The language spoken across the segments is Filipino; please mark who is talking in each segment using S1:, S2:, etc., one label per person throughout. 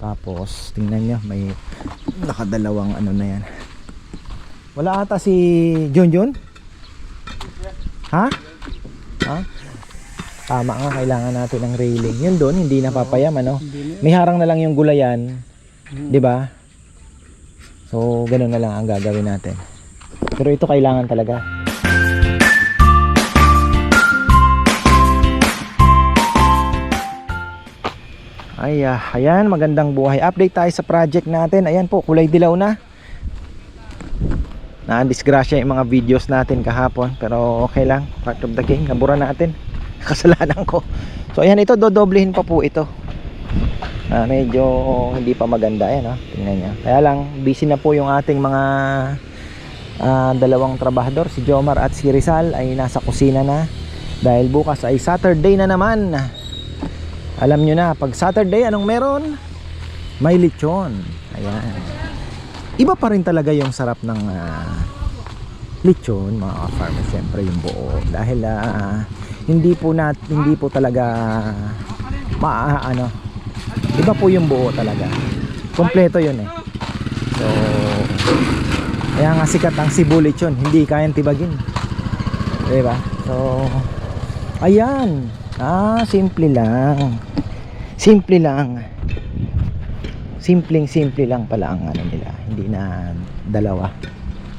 S1: Tapos, tingnan nyo, may nakadalawang ano na yan. Wala ata si John? Ha? Ha? Tama nga, kailangan natin ng railing. Yun doon, hindi napapayam, ano? May harang na lang yung gulayan. Di ba? So, ganun na lang ang gagawin natin. Pero ito kailangan talaga. Ay, ah, ayan, magandang buhay. Update tayo sa project natin. Ayan po, kulay dilaw na. Na-disgrasya yung mga videos natin kahapon. Pero okay lang, part of the game. Nabura natin. Kasalanan ko. So ayan, ito, dodoblehin pa po ito. Ah, medyo hindi pa maganda. Ayan, oh. tingnan niya. Kaya lang, busy na po yung ating mga ah, dalawang trabahador. Si Jomar at si Rizal ay nasa kusina na. Dahil bukas ay Saturday na naman. Alam nyo na, pag Saturday, anong meron? May lechon. Ayan. Iba pa rin talaga yung sarap ng ah, lechon, mga farmer, siyempre yung buo. Dahil ah, hindi po nat, hindi po talaga ma ano, iba po yung buo talaga. Kompleto yun eh. So, kaya nga sikat ang Cebu lechon, hindi kayang tibagin. Diba? So, ayan. Ah, simple lang. Simple lang. Simpleng simple lang pala ang ano nila. Hindi na dalawa.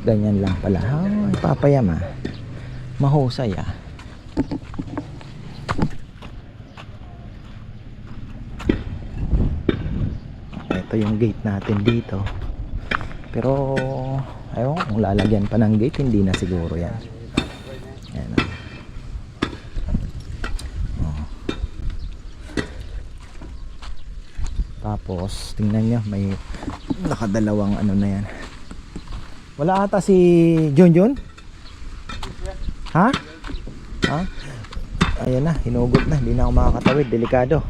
S1: Ganyan lang pala. Ay, papayam ah. Mahusay ah. Ito yung gate natin dito. Pero, ayaw, kung lalagyan pa ng gate, hindi na siguro yan. Ayan ah. Tapos, tingnan nyo, may nakadalawang ano na yan. Wala ata si John? Ha? Ha? Ayan na, hinugot na. Hindi na ako makakatawid. Delikado.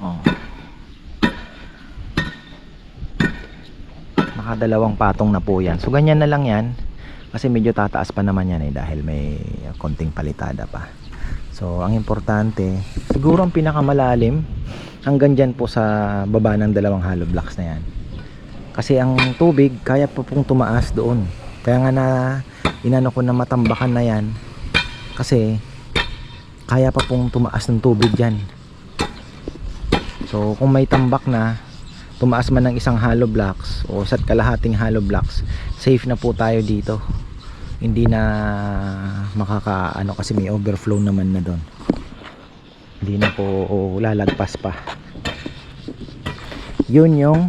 S1: Oh. Nakadalawang patong na po yan. So, ganyan na lang yan. Kasi medyo tataas pa naman yan eh. Dahil may konting palitada pa. So, ang importante, siguro ang pinakamalalim hanggang dyan po sa baba ng dalawang hollow blocks na yan. Kasi ang tubig, kaya pa pong tumaas doon. Kaya nga na, inano ko na matambakan na yan. Kasi, kaya pa pong tumaas ng tubig dyan. So, kung may tambak na, tumaas man ng isang hollow blocks o sa kalahating hollow blocks, safe na po tayo dito. Hindi na makaka, ano kasi may overflow naman na doon. Hindi na po lalagpas pa. Yun yung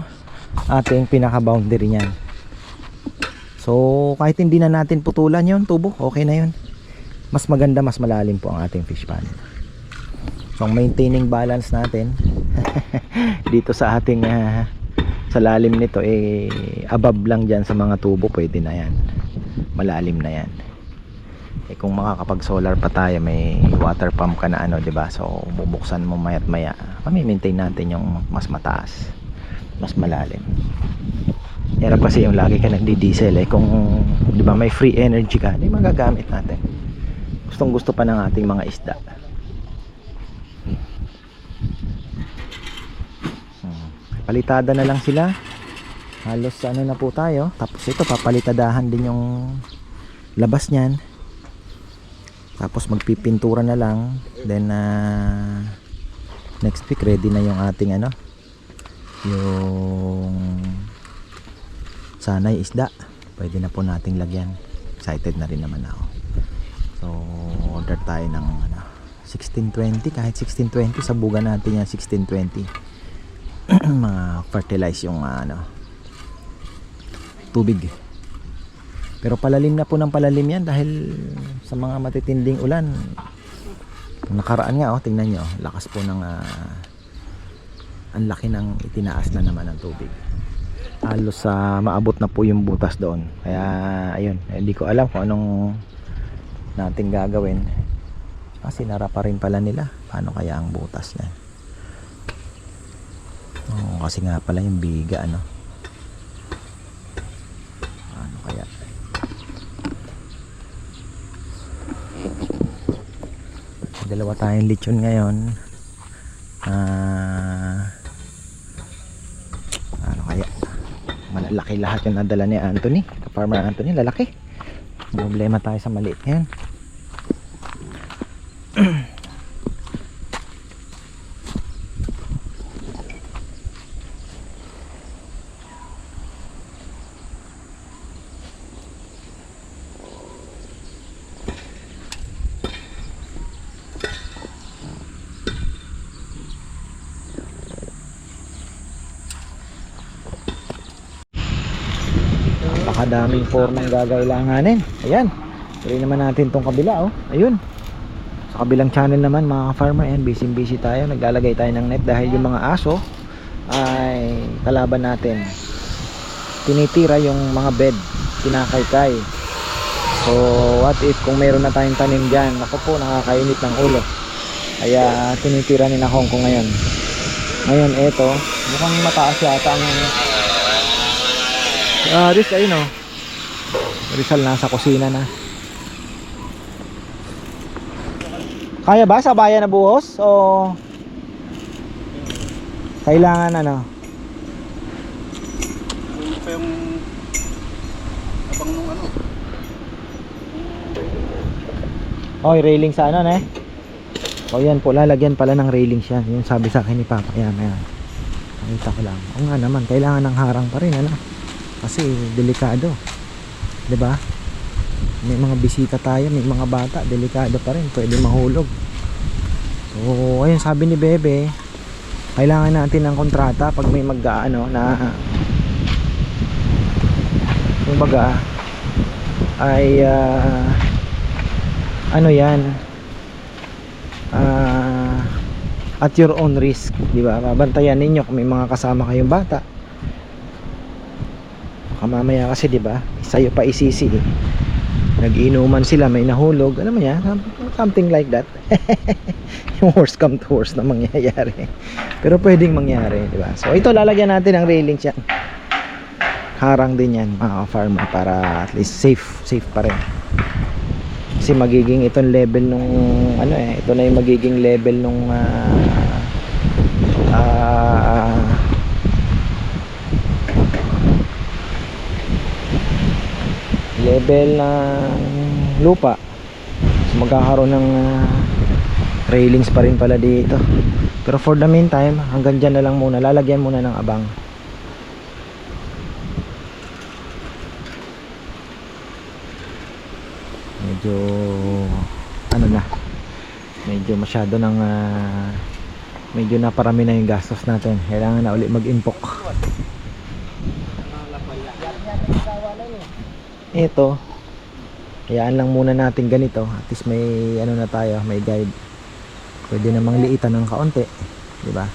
S1: ating pinaka boundary niyan. So, kahit hindi na natin putulan yon tubo, okay na yun. Mas maganda, mas malalim po ang ating fish pond. So, ang maintaining balance natin dito sa ating ah, sa lalim nito eh above lang dyan sa mga tubo, pwede na yan. Malalim na yan. Eh kung makakapag solar pa tayo, may water pump ka na ano, ba? So, bubuksan mo mayat maya. Mami-maintain natin yung mas mataas, mas malalim. Hirap kasi yung lagi ka nagdi-diesel eh kung 'di ba may free energy ka, di magagamit natin. Gustong gusto pa ng ating mga isda. Hmm. Palitada na lang sila. Halos ano na po tayo. Tapos ito papalitadahan din yung labas niyan. Tapos magpipintura na lang. Then uh, next week ready na yung ating ano yung sanay isda. Pwede na po nating lagyan. Excited na rin naman ako. So order tayo ng ano, 1620 kahit 1620 sabugan natin yan 1620 mga fertilize yung ah, ano tubig pero palalim na po ng palalim yan dahil sa mga matitinding ulan. Nakaraan nga oh tingnan nyo lakas po ng ah, ang laki ng itinaas na naman ng tubig. Halos sa maabot na po yung butas doon. Kaya ayun hindi ko alam kung anong natin gagawin. Kasi nara pa rin pala nila. Paano kaya ang butas niya Oo, kasi nga pala yung biga ano dalawa tayong lechon ngayon. Uh, ano kaya? Malalaki lahat yung nadala ni Anthony. Farmer Anthony lalaki. Problema tayo sa maliit ngayon. Napakadaming formang gagailanganin. Ayan. Tuloy naman natin tong kabila oh. Ayun. Sa kabilang channel naman mga farmer ayan, busy busy tayo. Naglalagay tayo ng net dahil yung mga aso ay kalaban natin. Tinitira yung mga bed, kinakaykay. So, what if kung meron na tayong tanim dyan, ako po nakakainit ng ulo. Kaya tinitira ni na Hong Kong ngayon. Ngayon, eto, mukhang mataas yata ang Ah, Riz, ayun oh. Rizal nasa kusina na. Kaya ba sa bayan na buhos o kailangan ano?
S2: Pa yung abang nung ano.
S1: Oh, railing sa ano, ne? O yan po, lalagyan pala ng railing siya. Yung sabi sa akin ni Papa. Yan, yan. Nakita ko lang. O nga naman, kailangan ng harang pa rin, ano? Kasi delikado. 'Di ba? May mga bisita tayo, may mga bata, delikado pa rin, pwede mahulog. So, ayun sabi ni Bebe, kailangan natin ng kontrata pag may mag-ano na yung baga ay ah, ano yan ah, at your own risk, di ba? Babantayan ninyo kung may mga kasama kayong bata. Baka mamaya kasi, di ba? Sa'yo pa isisi. eh. Nag-inuman sila, may nahulog. Alam mo yan? Something like that. Yung worst come to worst na mangyayari. Pero pwedeng mangyari, di ba? So, ito lalagyan natin ng railings yan. Harang din yan, mga farmer, para at least safe, safe pa rin kasi magiging itong level nung ano eh ito na yung magiging level nung ah ah, level ng lupa. So magkakaroon ng ah, railings pa rin pala dito. Pero for the meantime hanggang dyan na lang muna. Lalagyan muna ng abang. Medyo ano na. Medyo masyado ng ah, medyo naparami na yung gastos natin. Kailangan na ulit mag-impok ito hayaan lang muna natin ganito. At least may ano na tayo may guide. Pwede namang liitan ng kaunti di ba?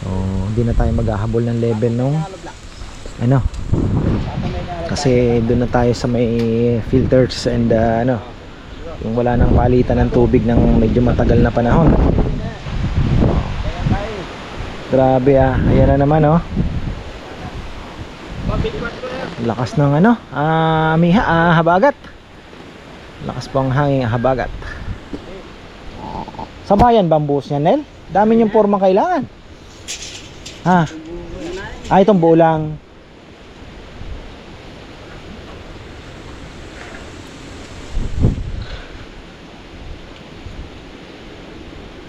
S1: So hindi na tayo maghahabol ng level nung ano? Kasi doon na tayo sa may filters and uh, ano? Yung wala nang palitan ng tubig ng medyo matagal na panahon. Grabe ah. Ayan na naman oh lakas ng ano ah miha ah, habagat. Lakas pang hangin habagat. Sa bayan bambus niya Nel? Dami niyong forma kailangan. Ha? Ah itong buo lang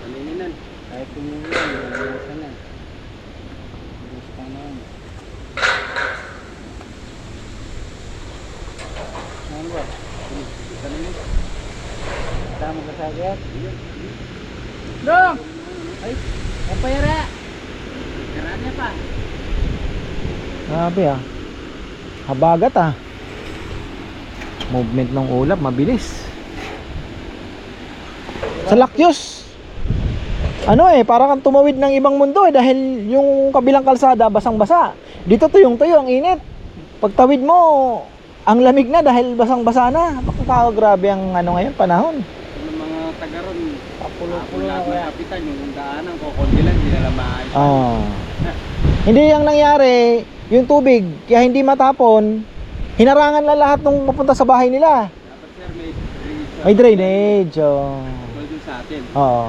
S2: Panininan. Kahit tumulan, nalawasan na. Gusto na. Ano ba? Tama ka sa agad? Dong! Ay, kapayara! Karanya pa.
S1: Grabe ah. Habagat ah. Movement ng ulap mabilis. Sa. Ano eh, parang kang tumawid ng ibang mundo eh dahil yung kabilang kalsada basang-basa. Dito tuyong-tuyo ang init. Pagtawid mo, ang lamig na dahil basang-basa na. Bakit grabe ang ano ngayon panahon.
S2: Yung mga taga ron, pulo-pulo na kaya. Kapitan, yung daanan ko, konti lang, hindi nila maayos.
S1: Oh. hindi yung nangyari, yung tubig, kaya hindi matapon, hinarangan na lahat nung papunta sa bahay nila.
S2: Dapat sir, may drainage.
S1: May drainage, oh.
S2: Tulad yung sa atin.
S1: Oo.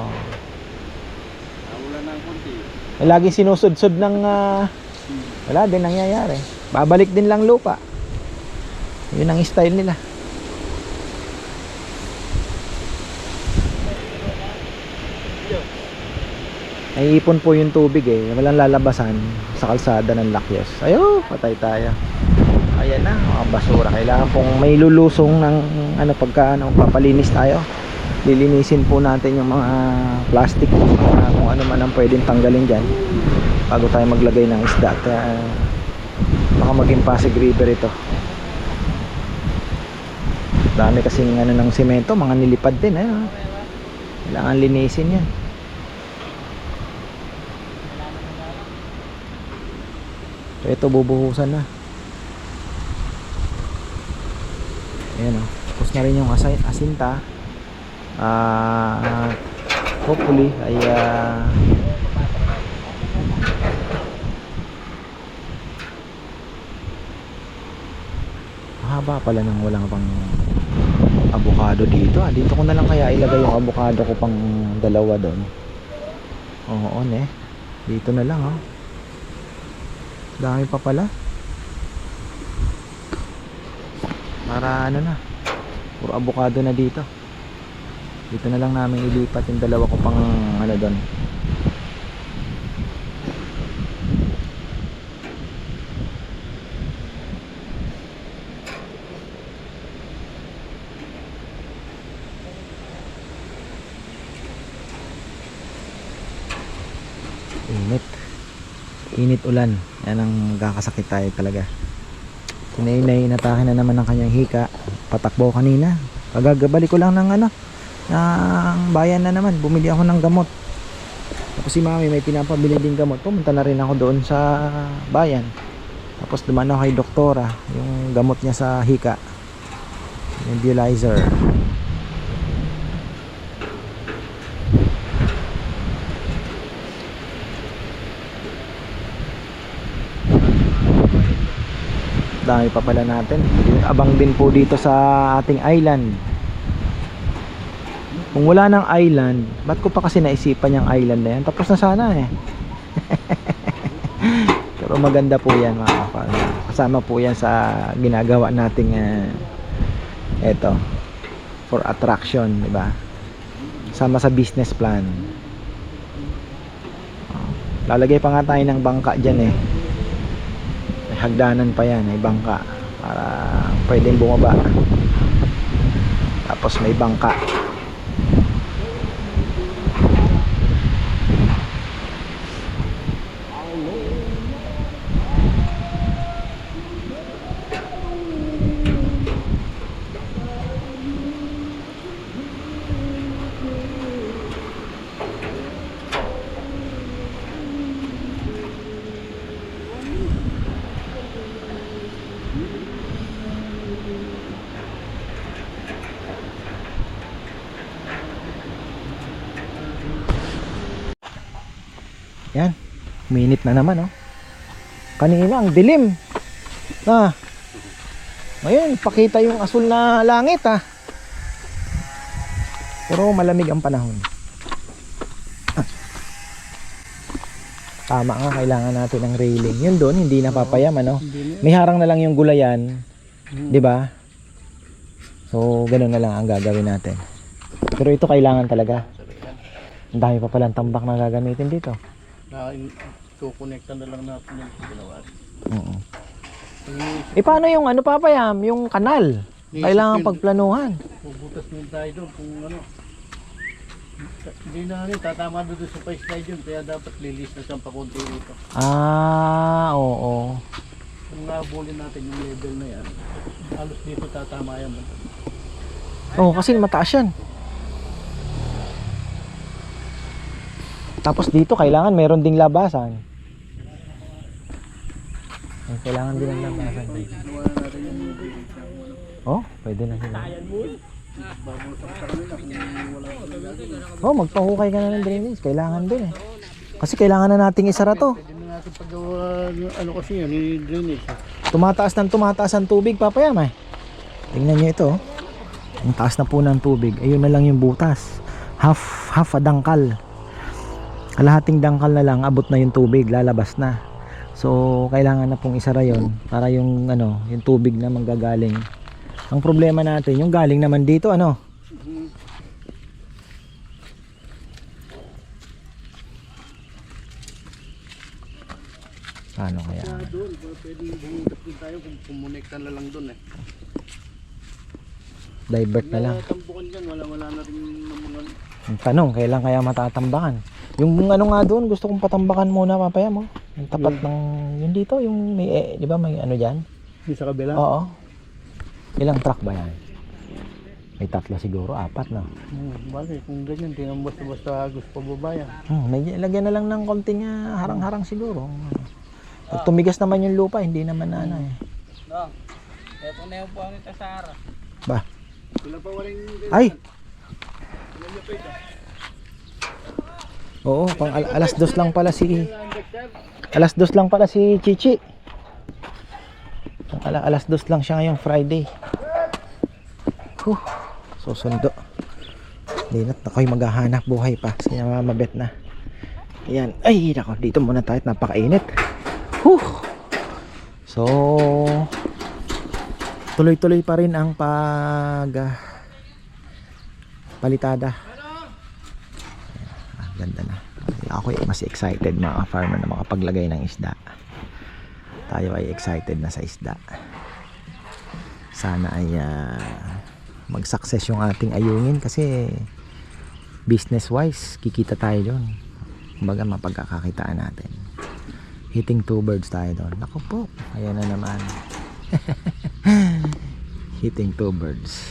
S2: Naulan ng konti.
S1: Laging sinusudsod ng ah, Wala din nangyayari. Babalik din lang lupa. Yun ang style nila. Naiipon po yung tubig eh. Walang lalabasan sa kalsada ng Lakyos. Ayo, patay tayo. Ayan na, mga basura. Kailangan pong may lulusong ng ano pagka ano, papalinis tayo. Lilinisin po natin yung mga plastic mga kung ano man ang pwedeng tanggalin dyan bago tayo maglagay ng isda at uh, baka maging Pasig River ito dami kasing ano ng semento mga nilipad din eh. kailangan linisin yan. So ito bubuhusan na. Ayan o tapos na rin yung asay, asinta. Ah hopefully ay ah, haba pala ng walang pang avocado dito ah. Dito ko na lang kaya ilagay yung avocado ko pang dalawa doon. Oo, ne. Dito na lang oh. Dami pa pala. Para ano na. Puro avocado na dito. Dito na lang namin ilipat yung dalawa ko pang ano doon. init init ulan. Yan ang magkakasakit tayo talaga. Si Nainay inatake na naman ng kanyang hika. Patakbo kanina. Kagagabalik ko lang ng ano ng bayan na naman. Bumili ako ng gamot. Tapos si mami may pinapabili din gamot. Pumunta na rin ako doon sa bayan. Tapos dumaan ako kay doktora yung gamot niya sa hika. Nebulizer dami pa pala natin. Abang din po dito sa ating island. Kung wala ng island ba't ko pa kasi naisipan yung island na yan? Tapos na sana eh. Pero maganda po yan mga kapal. Kasama po yan sa ginagawa nating uh, eto for attraction di ba? Sama sa business plan. Lalagay pa nga tayo ng bangka dyan eh hagdanan pa yan, may bangka para pwedeng bumaba. Tapos may bangka Yan. Minit na naman, oh. Kanina, ang dilim. Na. Ngayon, pakita yung asul na langit, ah. Pero malamig ang panahon. Tama nga, kailangan natin ng railing. Yun doon, hindi napapayam, ano. May harang na lang yung gulayan. Di ba? So, ganun na lang ang gagawin natin. Pero ito kailangan talaga. Ang dami pa palang tambak na gagamitin dito.
S2: Kukonekta na lang natin yung ginawa.
S1: Oo. Eh paano yung ano papayam, yung kanal? Kailangan pagplanuhan.
S2: Pubutas din tayo doon kung ano. Hindi na rin, tatama doon sa pipeline yun, kaya dapat lilis na siyang pakunti rito.
S1: Ah, oo.
S2: Kung nabulin natin yung level na yan, halos dito tatama yan.
S1: Oo, kasi mataas yan. Tapos dito kailangan meron ding labasan. Kailangan din ng labasan.
S2: Na
S1: Oh, pwede na sila. Oh, magpahukay ka na ng drainage. Kailangan din eh. Kasi kailangan na nating isara to.
S2: Pwede na natin paggawa, ano kasi yan, yung drainage.
S1: Tumataas ng tumataas ang tubig, papayam eh. Tingnan nyo ito. oh. Ang taas na po ng tubig. Ayun na lang yung butas. Half, half a dangkal. Kalahating dangkal na lang, abot na yung tubig, lalabas na. So, kailangan na pong isara yon para yung ano, yung tubig na manggagaling. Ang problema natin, yung galing naman dito, ano? Paano kaya?
S2: Doon, pwede bumungkat din tayo kung pumunekta na lang doon eh.
S1: Divert na lang.
S2: Tambukan dyan, wala wala na rin naman.
S1: Ang tanong, kailan kaya matatambakan? Yung ano nga doon, gusto kong patambakan muna papaya mo. Yung tapat ng, yun dito, yung may, eh, di ba may ano dyan?
S2: Yung sa kabila?
S1: Oo. Ilang truck ba yan? May tatlo siguro, apat na.
S2: Hmm, bakit? Kung ganyan, di naman basta-basta gusto pababayan.
S1: Hmm, may lagyan na lang ng konting ah, harang-harang siguro. Pag tumigas naman yung lupa, hindi naman na ano eh.
S3: Dong, eto na yung puwang ito sa araw.
S1: Ba?
S2: Sila pa waring...
S1: Ay! Oo, pang al- alas dos lang pala si... Alas dos lang pala si Chichi. Ala alas dos lang siya ngayong Friday. Huh, susundo. Hindi na ako'y maghahanap buhay pa. Si mabet na. Ayan. Ay, nako. Dito muna tayo. Napakainit. Huh. So, tuloy-tuloy pa rin ang pag ah, palitada. Ah, ganda na. Ako ay mas excited mga farmer na makapaglagay ng isda. Tayo ay excited na sa isda. Sana ay ah, mag-success yung ating ayungin kasi business wise kikita tayo doon. Kumbaga mapagkakakitaan natin. Hitting two birds tayo doon. Naku po, ayan na naman. Hitting two birds.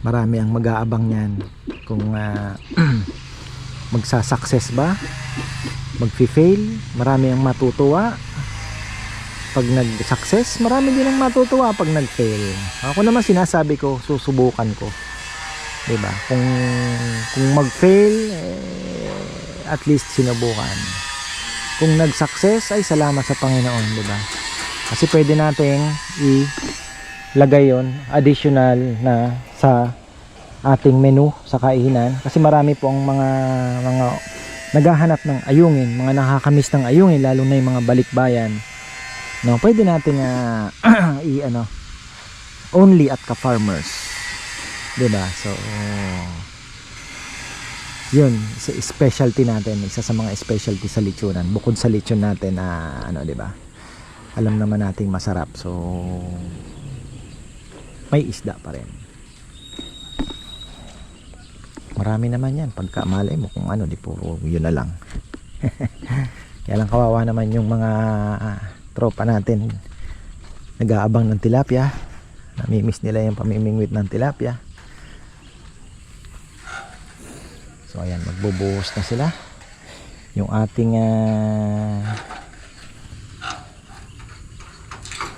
S1: marami ang mag-aabang niyan kung uh, magsa-success ba magfi-fail marami ang matutuwa. Pag nag-success marami din ang matutuwa pag nag-fail. Ako naman sinasabi ko susubukan ko. 'di ba kung kung mag-fail eh, at least sinubukan. Kung nag-success ay salamat sa Panginoon 'di ba kasi pwede nating i lagay yon additional na sa ating menu sa kainan. Kasi marami po ang mga mga naghahanap ng ayungin mga nakakamiss ng ayungin lalo na yung mga balikbayan. No pwede natin uh, i ano only at ka farmers 'di ba so yun sa specialty natin isa sa mga specialty sa lechonan bukod sa lechon natin na ano 'di ba alam naman nating masarap so may isda pa rin. Marami naman yan. Pagka malay mo kung ano, di puro yun na lang. Kaya lang kawawa naman yung mga ah, tropa natin nag-aabang ng tilapia. Namimiss nila yung pamimingwit ng tilapia. So ayan, magbubuhos na sila. Yung ating ah,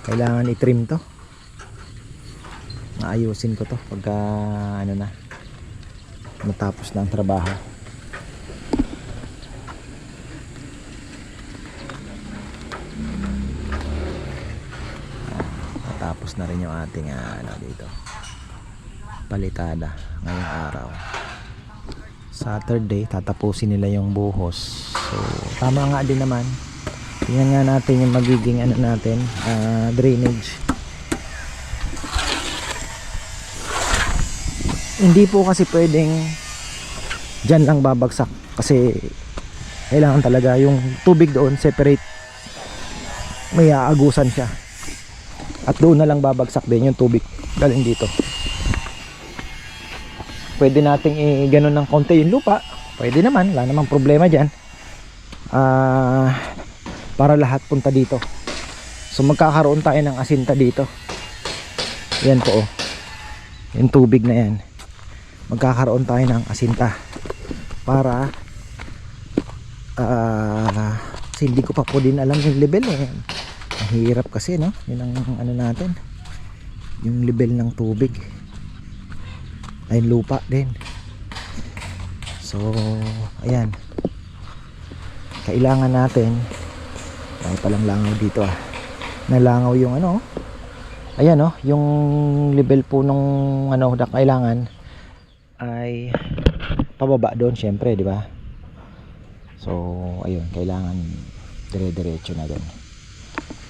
S1: kailangan i-trim to maayusin ko to pagka ano na matapos na ang trabaho. Ah, matapos na rin yung ating ah, ano dito palitada ngayong araw. Saturday tatapusin nila yung buhos. So tama nga din naman. Tingnan nga natin yung magiging ano natin ah, drainage hindi po kasi pwedeng dyan lang babagsak kasi kailangan talaga yung tubig doon separate. May aagusan siya. At doon na lang babagsak din yung tubig galing dito. Pwede nating i ganun ng konti yung lupa. Pwede naman wala namang problema dyan. Ah, para lahat punta dito. So magkakaroon tayo ng asinta dito. Yan po oh. Yung tubig na yan magkakaroon tayo ng asinta para ah kasi hindi ko pa po din alam yung level eh. Ang hirap kasi no? Yun ang ano natin. Yung level ng tubig. Ay lupa din. So ayan. Kailangan natin ay palang langaw dito ah. Nalangaw yung ano ayan oh yung level po nung ano na kailangan ay pababa doon syempre di ba So, ayun, kailangan dire-diretso na doon.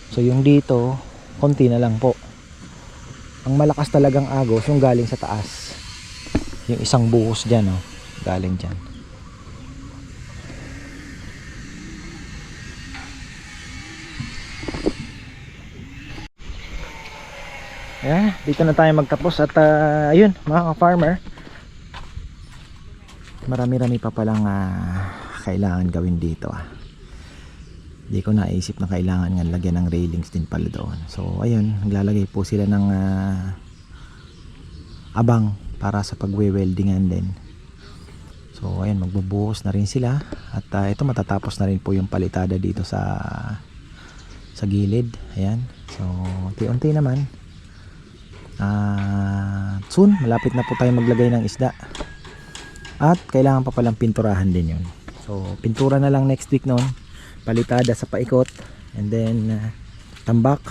S1: So, yung dito, konti na lang po. Ang malakas talagang agos yung galing sa taas. Yung isang buhos dyan, oh, galing dyan. Ayan, dito na tayo magtapos at ah, ayun, mga ka-farmer. Marami-rami pa palang ah, kailangan gawin dito ah. Hindi ko naisip na kailangan nga lagyan ng railings din pala doon. So ayun, naglalagay po sila ng ah, abang para sa pagwe-weldingan din. So ayun, magbubuhos na rin sila at ah, ito matatapos na rin po yung palitada dito sa sa gilid. Ayan. So unti-unti naman. Ah, soon malapit na po tayo maglagay ng isda. At kailangan pa palang pinturahan din 'yon. So pintura na lang next week noon. Palitada sa paikot and then ah, tambak.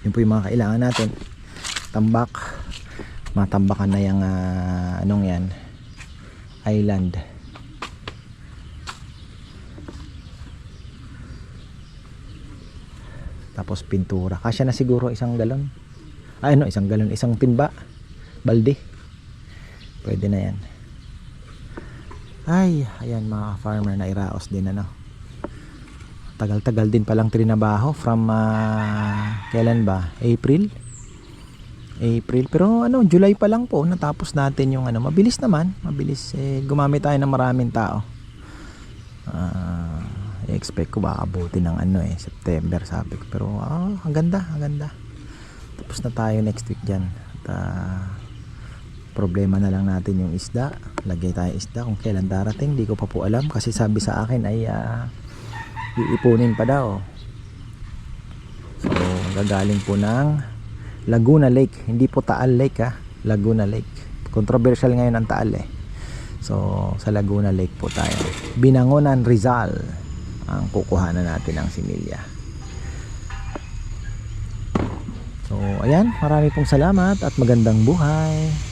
S1: Yun po yung mga kailangan natin. Tambak. Matambakan na yung ah, anong 'yan? Island. Tapos pintura. Kasya na siguro isang galon. Ay, ano, isang galon, isang timba. Balde. Pwede na yan. Ay, ayan mga farmer na iraos din ano. Tagal-tagal din palang trinabaho from ah, kailan ba? April? April. Pero ano, July pa lang po natapos natin yung ano, mabilis naman, mabilis eh gumamit tayo ng maraming tao. Ah, i-expect ko baka abutin ng ano eh, September sabi ko. Pero ah, ang ganda, ang ganda. Tapos na tayo next week dyan. At ah, problema na lang natin yung isda. Lagay tayo isda kung kailan darating. Di ko pa po alam kasi sabi sa akin ay ah, iipunin pa daw. So, gagaling po ng Laguna Lake. Hindi po Taal Lake ha. Laguna Lake. Controversial ngayon ang Taal eh. So, sa Laguna Lake po tayo. Binangonan Rizal ang kukuhanan natin ng similya. So, ayan. Marami pong salamat at magandang buhay.